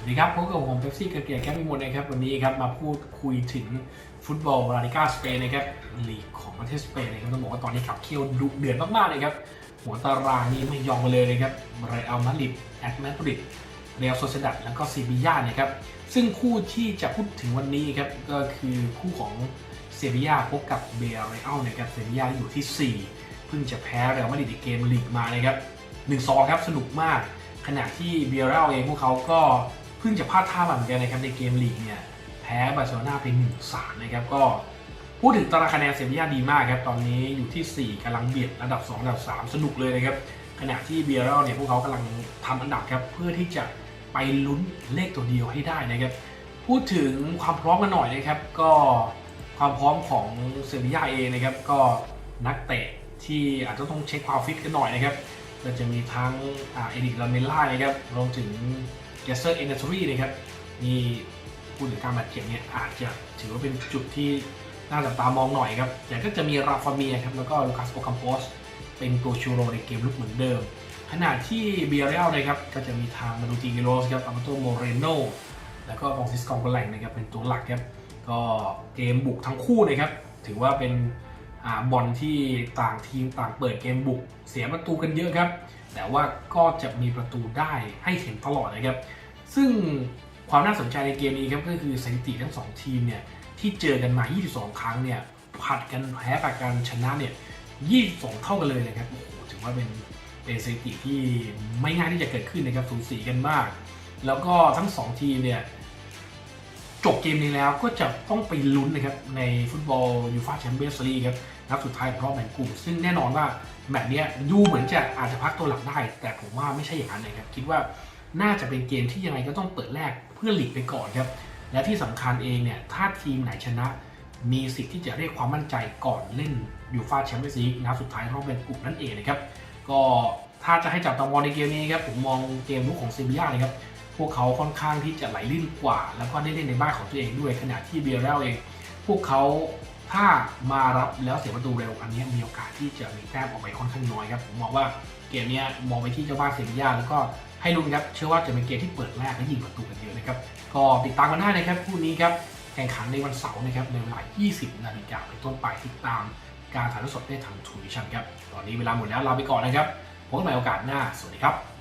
สวัสดีครับพบกับผมเป๊ปซี่กระเกียร์แคปมิมลนะครับวันนี้ครับมาพูดคุยถึงฟุตบอลลาลิกาสเปนนะครับลีกของประเทศสเปนนะครับต้องบอกว่าตอนนี้ขับเคี่ยวดุเดือดมากๆเลยครับหัวตารางนี้ไม่ยอมเลยนะครับเรอัลมาดริดแอตมาดริดเรอัลโซเซดัดแล้วก็ซีบีย่านะครับซึ่งคู่ที่จะพูดถึงวันนี้ครับก็คือคู่ของเซบีย่าพบกับเบเรอัลนะครับเซบีย่าอยู่ที่ 4 เพิ่งจะแพ้เรอัลมาดริดในเกมลีกมานะครับ1-2ครับสนุกมากขณะที่เบียร์เรลเองพวกเขาก็ เพิ่งจะพลาดท่ามาเหมือนกันนะครับในเกมลีกเนี่ยแพ้บาร์เซโลนาไป1-3นะครับก็พูดถึงตารางคะแนนเซบียาดีมากครับตอนนี้อยู่ที่ 4กำลังเบียดอันดับ 2 อันดับ 3 สนุกเลยนะครับขณะที่เบียร์เรลเนี่ยพวกเขากำลังทำอันดับครับเพื่อที่จะไปลุ้นเลขตัวเดียวให้ได้นะครับพูดถึงความพร้อมกันหน่อยนะครับก็ความพร้อมของเซบียาเองนะครับก็นักเตะที่อาจจะต้องเช็คความฟิตกันหน่อยนะครับก็จะมีทั้งอ่าเอริกลาเมล่านะครับรวมถึง เกสเซอร์เอเนอรี่นะครับนี่พูดถึงการบาดเจ็บเนี่ยอาจจะถือว่าเป็นจุดที่น่าจับตามองหน่อยครับ แต่ก็จะมีราฟาเมียครับ แล้วก็ลูคัสโอคัมโปสเป็นตัวชูโรในเกมลุกเหมือนเดิม ขณะที่เบียร์เรลนะครับก็จะมีทางมาดูติกิโรสครับอัลโตโมเรโนแล้วก็ฟองซิสกองกแหลงนะครับเป็นตัวหลักครับ ก็เกมบุกทั้งคู่นะครับ ถือว่าเป็น บอลที่ต่างทีมต่างเปิดเกมบุก เสียประตูกันเยอะครับ แต่ว่าก็จะมีประตูได้ให้เห็นตลอดนะครับ ซึ่งความน่าสนใจในเกมนี้ครับก็คือสถิติทั้ง 2 ทีมเนี่ยที่เจอกันมา 22 ครั้งเนี่ยผัดกันแพ้ผัดกันชนะเนี่ย 22 เท่ากันเลยนะครับโอ้โหถือว่าเป็นเป็นสถิติที่ไม่ง่ายที่จะเกิดขึ้นนะครับสูสีกันมาก แล้วก็ทั้ง 2 ทีมเนี่ย จบเกมนี้แล้วก็จะต้องไปลุ้นนะครับในฟุตบอลยูฟาแชมเปี้ยนส์ลีกครับนัดสุดท้ายรอบแบ่งกลุ่ม ซึ่งแน่นอนว่าแบบเนี้ยูเหมือนจะอาจจะพักตัวหลักได้ แต่ผมว่าไม่ใช่อย่างนั้นนะครับคิดว่าน่าจะเป็นเกมที่ยังไงก็ต้องเปิดแรกเพื่อหลีกไปก่อนครับและที่สำคัญเองเนี่ยถ้าทีมไหนชนะ มีสิทธิ์ที่จะเรียกความมั่นใจก่อนเล่นยูฟาแชมเปี้ยนส์ลีกนัดสุดท้ายรอบแบ่งกลุ่มนั่นเองนะครับก็ถ้าจะให้จับตามองในเกมนี้ครับผมมองเกมลุกของเซบีย่านะครับ พวกเขาค่อนข้างที่จะไหลลื่นกว่า แล้วก็ได้เล่นในบ้านของตัวเองด้วย ขณะที่เบียร์เรลเอง พวกเขาถ้ามารับแล้วเสียประตูเร็วอันนี้มีโอกาสที่จะมีแต้มออกไปค่อนข้างน้อยครับผมมองว่าเกมนี้มองไปที่เจ้าบ้านเซบียาแล้วก็ให้ลุ้นครับเชื่อว่าจะเป็นเกมที่เปิดแรกและยิงประตูกันเยอะนะครับก็ติดตามกันได้นะครับคู่นี้ครับแข่งขันในวันเสาร์นะครับในเวลา 20 นาฬิกาเป็นต้นไปติดตามการถ่ายทอดสดได้ทางทูวิชั่นครับตอนนี้เวลาหมดแล้วลาไปก่อนนะครับพบกันใหม่โอกาสหน้าสวัสดีครับ